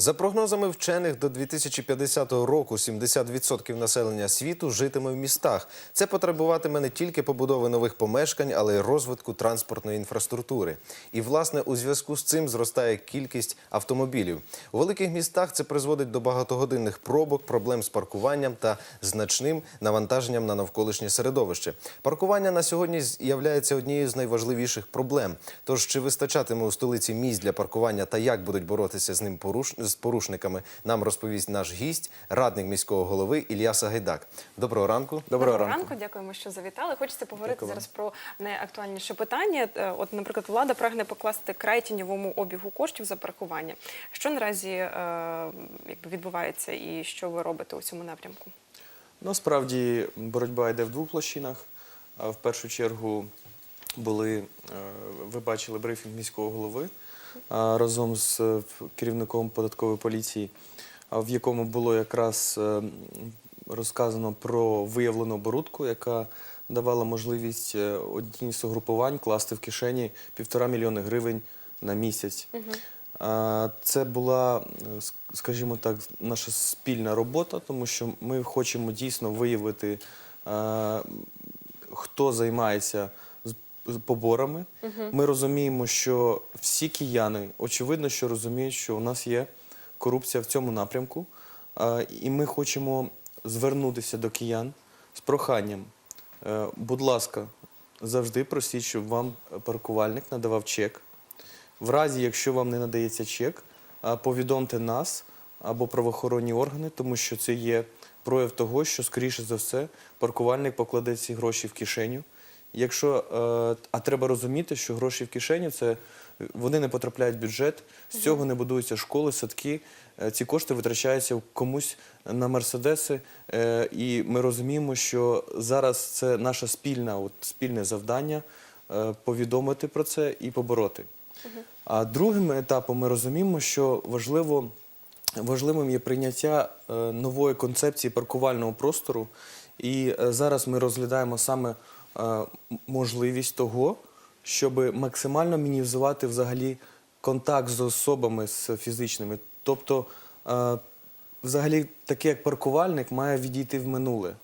За прогнозами вчених, до 2050 року 70% населення світу житиме в містах. Це потребуватиме не тільки побудови нових помешкань, але й розвитку транспортної інфраструктури. І, власне, у зв'язку з цим зростає кількість автомобілів. У великих містах це призводить до багатогодинних пробок, проблем з паркуванням та значним навантаженням на навколишнє середовище. Паркування на сьогодні являється однією з найважливіших проблем. Тож чи вистачатиме у столиці місць для паркування та як будуть боротися з ним поруш... з порушниками, нам розповість наш гість, радник міського голови Ілля Сагайдак. Доброго ранку. Доброго ранку, дякуємо, що завітали. Хочеться поговорити Дякую зараз про найактуальніше питання. Е, От, наприклад, влада прагне покласти край тіньовому обігу коштів за паркування. Що наразі е, якби відбувається, і що ви робите у цьому напрямку? Насправді боротьба йде в двох площинах. В першу чергу були, е, ви бачили брифінг міського голови разом з е, керівником податкової поліції, в якому було якраз е, розказано про виявлену оборудку, яка давала можливість е, одній з угрупувань класти в кишені півтора мільйони гривень на місяць. Це була, скажімо так, наша спільна робота, тому що ми хочемо дійсно виявити, хто займається поборами. Ми розуміємо, що всі кияни, очевидно, що розуміють, що у нас є корупція в цьому напрямку. І ми хочемо звернутися до киян з проханням. Е, Будь ласка, завжди просіть, щоб вам паркувальник надавав чек. В разі, якщо вам не надається чек, повідомте нас або правоохоронні органи, тому що це є прояв того, що, скоріше за все, паркувальник покладе ці гроші в кишеню. Якщо, е, а треба розуміти, що гроші в кишеню це вони не потрапляють в бюджет, з цього не будуються школи, садки. Е, Ці кошти витрачаються комусь на мерседеси. Е, І ми розуміємо, що зараз це наше спільне, от, спільне завдання е, повідомити про це і побороти. А другим етапом ми розуміємо, що важливо, важливим є прийняття е, нової концепції паркувального простору. І е, зараз ми розглядаємо саме можливість того, щоб максимально мінімізувати взагалі контакт з особами з фізичними. Тобто, е, взагалі, таке як паркувальник має відійти в минуле.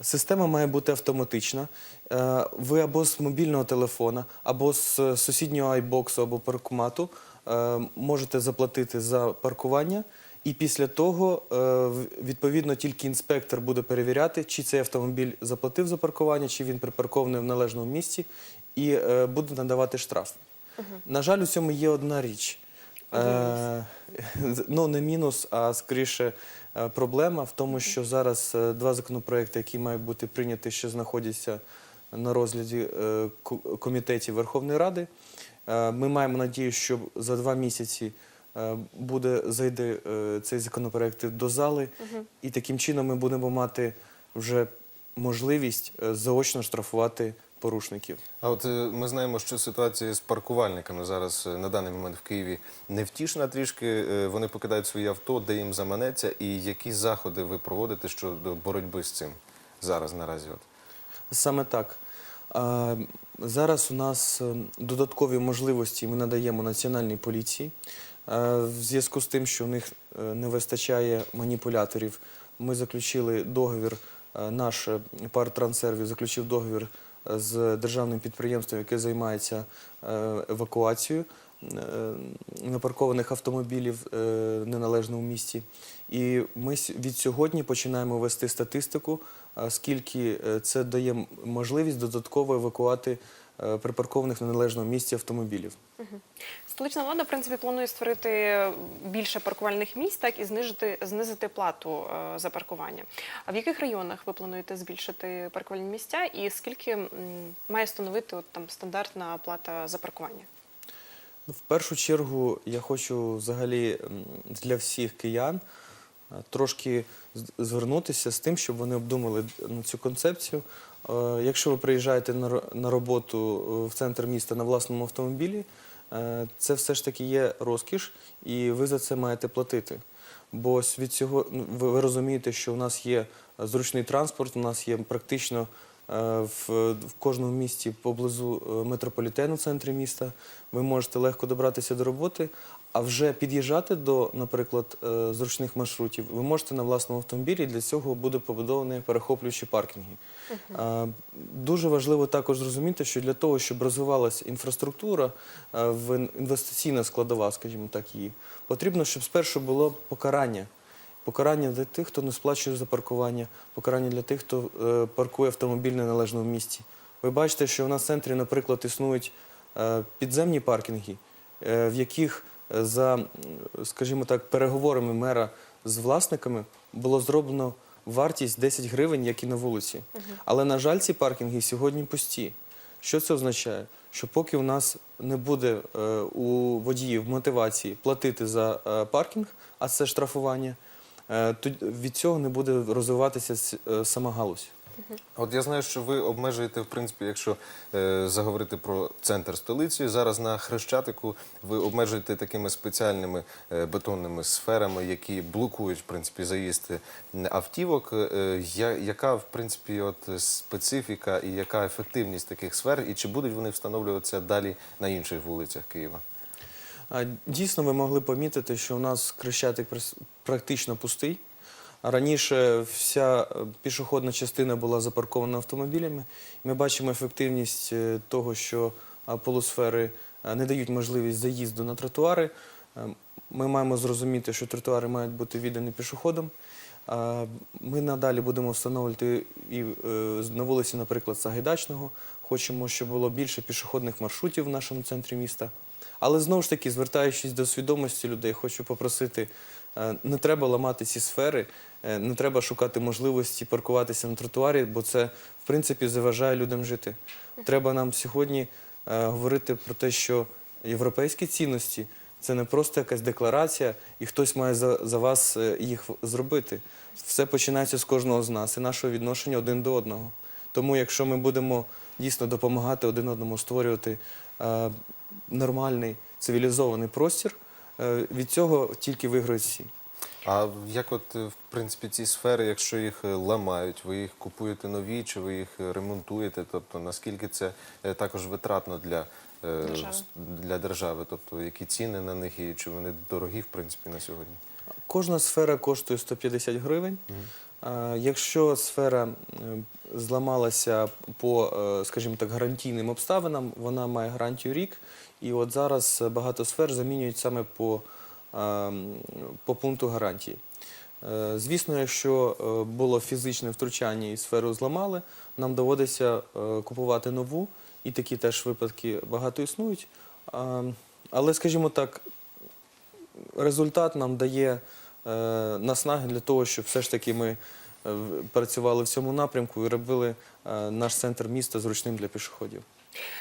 Система має бути автоматична. Е, Ви або з мобільного телефона, або з сусіднього айбоксу, або паркомату е, можете заплатити за паркування. І після того, е, відповідно, тільки інспектор буде перевіряти, чи цей автомобіль заплатив за паркування, чи він припаркований в належному місці, і е, буде надавати штраф. На жаль, у цьому є одна річ. Е, ну, не мінус, а скоріше проблема в тому, що зараз два законопроекти, які мають бути прийняті, ще знаходяться на розгляді комітетів Верховної Ради. Ми маємо надію, що за два місяці буде зайде е, цей законопроект до зали, і таким чином ми будемо мати вже можливість е, заочно штрафувати порушників. А от е, ми знаємо, що ситуація з паркувальниками зараз е, на даний момент в Києві невтішна трішки. Е, Вони покидають свої авто, де їм заманеться. І які заходи ви проводите щодо боротьби з цим зараз наразі? От? Саме так. Е, Зараз у нас е, додаткові можливості ми надаємо національній поліції. Е, В зв'язку з тим, що в них е, не вистачає маніпуляторів, ми заключили договір, е, наш партрансервіс заключив договір з державним підприємством, яке займається евакуацією напаркованих автомобілів е, в місці. І ми від сьогодні починаємо вести статистику, скільки це дає можливість додатково евакувати припаркованих в неналежному місці автомобілів. Столична влада, в принципі, планує створити більше паркувальних місць, так і знижити знизити плату е, за паркування. А в яких районах ви плануєте збільшити паркувальні місця, і скільки має становити от, там стандартна плата за паркування? Ну, В першу чергу я хочу взагалі для всіх киян е, трошки звернутися з тим, щоб вони обдумали цю концепцію. Е, Якщо ви приїжджаєте на роботу е, в центр міста на власному автомобілі, е, це все ж таки є розкіш, і ви за це маєте платити. Бо від цього ну, ви, розумієте, що у нас є зручний транспорт, у нас є практично е, в, кожному місті поблизу е, метрополітену в центрі міста. Ви можете легко добратися до роботи, а вже під'їжджати до, наприклад, е, зручних маршрутів ви можете на власному автомобілі. Для цього буде побудовані перехоплюючі паркінги. Дуже важливо також зрозуміти, що для того, щоб розвивалася інфраструктура, е, інвестиційна складова, скажімо так, її, потрібно, щоб спершу було покарання. Покарання для тих, хто не сплачує за паркування, покарання для тих, хто е, паркує автомобіль в неналежному місці. Ви бачите, що в нас в центрі, наприклад, існують підземні паркінги, в яких за, скажімо так, переговорами мера з власниками було зроблено вартість 10 гривень, як і на вулиці. Але, на жаль, ці паркінги сьогодні пусті. Що це означає? Що поки у нас не буде е, у водіїв мотивації платити за е, паркінг, а це штрафування, е, то від цього не буде розвиватися е, сама галузь. От я знаю, що ви обмежуєте, в принципі, якщо е, заговорити про центр столиці, зараз на Хрещатику ви обмежуєте такими спеціальними е, бетонними сферами, які блокують в принципі заїзд е, автівок. Е, я, яка в принципі от специфіка і яка ефективність таких сфер, і чи будуть вони встановлюватися далі на інших вулицях Києва? Дійсно, ви могли помітити, що у нас Крещатик прис- практично пустий. Раніше вся е, пішохідна частина була запаркована автомобілями. Ми бачимо ефективність е, того, що полусфери е, не дають можливість заїзду на тротуари. Ми маємо зрозуміти, що тротуари мають бути віддані пішоходам. Ми надалі будемо встановлювати і на вулиці, наприклад, Сагайдачного. Хочемо, щоб було більше пішохідних маршрутів в нашому центрі міста. Але знову ж таки, звертаючись до свідомості людей, хочу попросити, не треба ламати ці сфери, е, не треба шукати можливості паркуватися на тротуарі, бо це, в принципі, заважає людям жити. Треба нам сьогодні е, говорити про те, що європейські цінності це не просто якась декларація, і хтось має за, вас е, їх зробити. Все починається з кожного з нас і нашого відношення один до одного. Тому, якщо ми будемо дійсно допомагати один одному створювати е, нормальний цивілізований простір, е, від цього тільки виграють всі. А як от е, в принципі ці сфери, якщо їх е, ламають, ви їх купуєте нові, чи ви їх е, ремонтуєте? Тобто наскільки це е, також витратно для, е, Держави. для держави? Тобто які ціни на них і чи вони дорогі в принципі на сьогодні? Кожна сфера коштує 150 гривень. Е, Якщо сфера е, зламалася по, е, скажімо так, гарантійним обставинам, вона має гарантію рік. І от зараз е, багато сфер замінюють саме по, е, по пункту гарантії. Е, Звісно, якщо е, було фізичне втручання і сферу зламали, нам доводиться купувати нову, і такі теж випадки багато існують. Але, скажімо так, результат нам дає наснаги для того, щоб все ж таки ми працювали в цьому напрямку і робили наш центр міста зручним для пішоходів.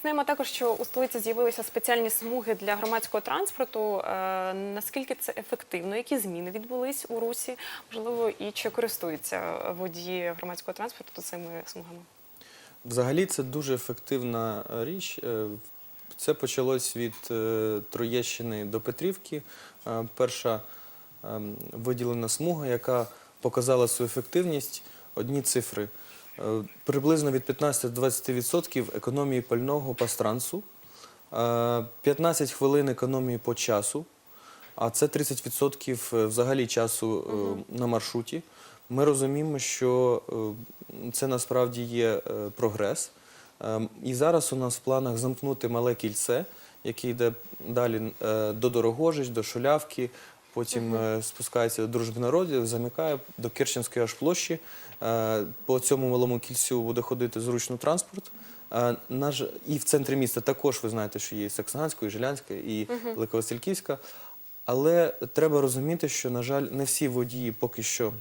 Знаємо також, що у столиці з'явилися спеціальні смуги для громадського транспорту. Е, Наскільки це ефективно? Які зміни відбулись у русі? Можливо, і чи користуються водії громадського транспорту цими смугами? Взагалі це дуже ефективна е, річ. Е, Це почалось від Троєщини до Петрівки. Перша ем, виділена смуга, яка показала свою ефективність. Одні цифри. Е, Приблизно від 15 до 20% економії пального по трансу, е, 15 хвилин економії по часу, а це 30% взагалі часу е, на маршруті. Ми розуміємо, що е, це насправді є е, прогрес. І зараз у нас в планах замкнути мале кільце, яке йде далі е, до Дорогожич, до Шулявки, потім е, спускається до Дружби народів, замикає до Керченської аж площі. Е, По цьому малому кільцю буде ходити зручно транспорт. Е, наш- І в центрі міста також ви знаєте, що є Саксаганська, і Жилянська, і Великовасильківська. Але треба розуміти, що, на жаль, не всі водії поки що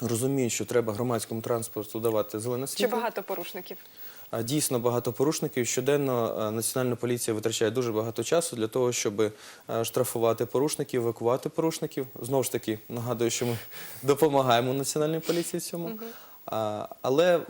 розуміють, що треба громадському транспорту давати зелене Чи світло. багато порушників? Дійсно багато порушників. Щоденно Національна поліція витрачає дуже багато часу для того, щоб е, штрафувати порушників, евакувати порушників. Знову ж таки, нагадую, що ми допомагаємо Національній поліції в цьому. Але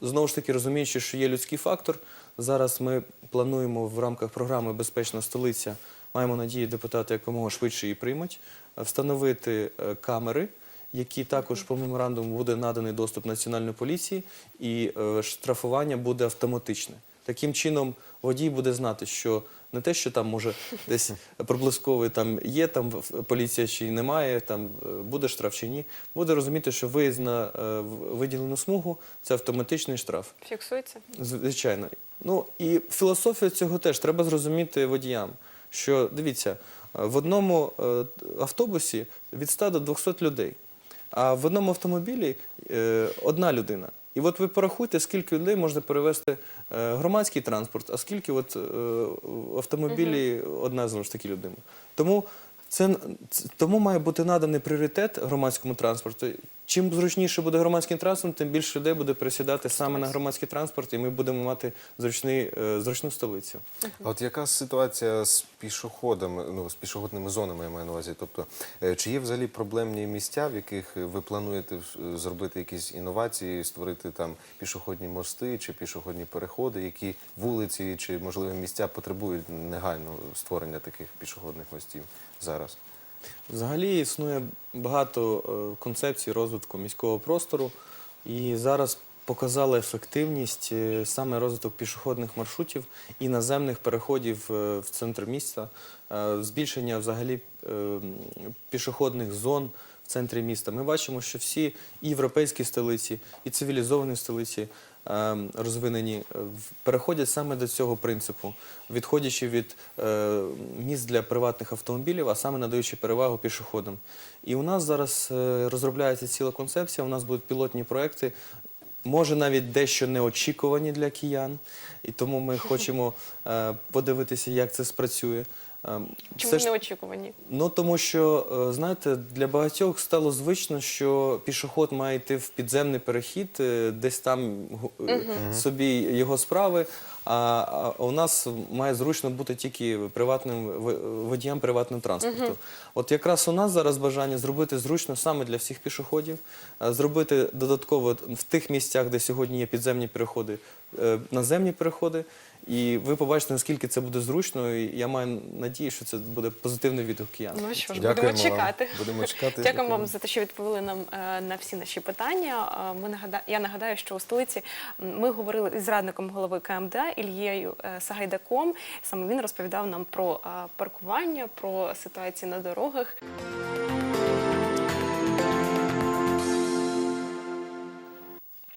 знову ж таки розуміючи, що є людський фактор, зараз ми плануємо в рамках програми Безпечна столиця. Маємо надію, депутати якомога швидше її приймуть, встановити е, камери, які також по меморандуму буде наданий доступ національної поліції, і е, штрафування буде автоматичне. Таким чином, водій буде знати, що не те, що там може десь проблисковий там є, там поліція чи немає, там е, буде штраф чи ні. Буде розуміти, що виїзд на е, виділену смугу це автоматичний штраф. Фіксується? Звичайно. Ну і філософія цього теж треба зрозуміти водіям. Що дивіться, в одному автобусі від 100 до 200 людей, а в одному автомобілі е, одна людина. І от ви порахуйте, скільки людей можна перевезти е, громадський транспорт, а скільки от, е, автомобілі одна знову ж таки людина. Тому це тому має бути наданий пріоритет громадському транспорту. Чим зручніше буде громадський транспорт, тим більше людей буде присідати саме на громадський транспорт, і ми будемо мати зручний, е, зручну столицю. А От яка ситуація з пішоходами, ну з пішохідними зонами я маю на увазі? Тобто, е, чи є взагалі проблемні місця, в яких ви плануєте е, зробити якісь інновації, створити там пішохідні мости чи пішохідні переходи, які вулиці чи можливо місця потребують негайно створення таких пішохідних мостів зараз? Взагалі існує багато е, концепцій розвитку міського простору, і зараз показала ефективність е, саме розвиток пішохідних маршрутів і наземних переходів е, в центр міста, збільшення взагалі пішохідних зон в центрі міста. Ми бачимо, що всі і європейські столиці, і цивілізовані столиці розвинені е, переходять саме до цього принципу, відходячи від е, місць для приватних автомобілів, а саме надаючи перевагу пішоходам. І у нас зараз е, розробляється ціла концепція. У нас будуть пілотні проекти. Може, навіть дещо неочікувані для киян, і тому ми хочемо е, подивитися, як це спрацює. Е, Чому все ж- неочікувані? Ну тому що е, знаєте, для багатьох стало звично, що пішоход має йти в підземний перехід, е, десь там гу- е, собі його справи. А, у нас має зручно бути тільки приватним водіям приватного транспорту. От якраз у нас зараз бажання зробити зручно саме для всіх пішоходів, зробити додатково в тих місцях, де сьогодні є підземні переходи, наземні переходи. І ви побачите, наскільки це буде зручно. І я маю надію, що це буде позитивний відгук киян. Ну що ж, Дякуємо будемо вам. чекати. Будемо чекати. Дякую вам за те, що відповіли нам е, на всі наші питання. Е, Ми нагада... Я нагадаю, що у столиці м, ми говорили із радником голови КМДА Ільєю е, Сагайдаком. Саме він розповідав нам про е, паркування, про ситуацію на дорогах.